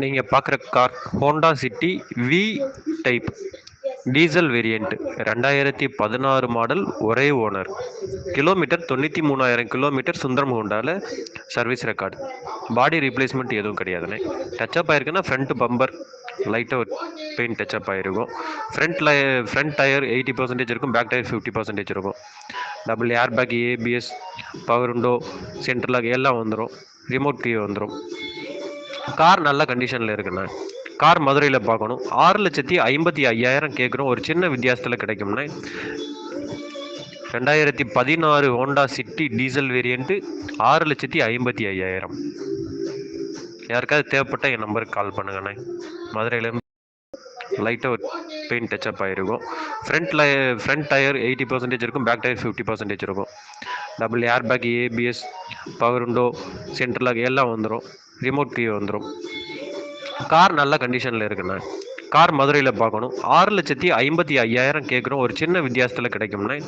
நீங்கள் பார்க்குற car Honda City V type diesel variant ரெண்டாயிரத்தி பதினாறு மாடல் ஒரே ஓனர் கிலோமீட்டர் தொண்ணூற்றி மூணாயிரம் கிலோமீட்டர் சுந்தரம் ஹோண்டாவில் சர்வீஸ் ரெக்கார்டு பாடி ரீப்ளேஸ்மெண்ட் எதுவும் கிடையாதுண்ணே. டச்சப் ஆயிருக்குன்னா ஃப்ரண்ட் பம்பர் லைட்டாக பெயிண்ட் டச்சப் ஆகிருக்கும் ஃப்ரண்ட் லை ஃப்ரண்ட் டயர் எயிட்டி பர்சன்டேஜ் இருக்கும். பேக் டயர் ஃபிஃப்டி பர்சன்டேஜ் இருக்கும். Double air bag ABS power window central lock எல்லாம் வந்துடும் ரிமோட் கீ வந்துடும் கார் நல்ல கண்டிஷனில் இருக்குண்ணே. கார் மதுரையில் பார்க்கணும். ஆறு லட்சத்தி ஐம்பத்தி ஐயாயிரம் கேட்குறோம் ஒரு சின்ன வித்தியாசத்தில் கிடைக்கும்ண்ணே. ரெண்டாயிரத்தி பதினாறு ஹோண்டா சிட்டி டீசல் வேரியண்ட்டு ஆறு லட்சத்தி ஐம்பத்தி ஐயாயிரம். யாருக்காவது தேவைப்பட்டால் என் நம்பருக்கு கால் பண்ணுங்கண்ணே. மதுரையிலேருந்து லைட்டாக ஒரு பெயிண்ட் டச்சப் ஆகிருக்கும் ஃப்ரண்ட் லை ஃப்ரண்ட் டயர் எயிட்டி பர்சன்டேஜ் இருக்கும் பேக் டயர் ஃபிஃப்டி பர்சன்டேஜ் இருக்கும். Double air bag ABS power window central lock எல்லாம் வந்துடும் ரிமோட் கீ வந்துடும் கார் நல்ல கண்டிஷனில் இருக்குண்ணே. கார் மதுரையில் பார்க்கணும். ஆறு லட்சத்தி ஐம்பத்தி ஐயாயிரம் கேட்குறோம் ஒரு சின்ன வித்தியாசத்தில் கிடைக்கும்ண்ணே.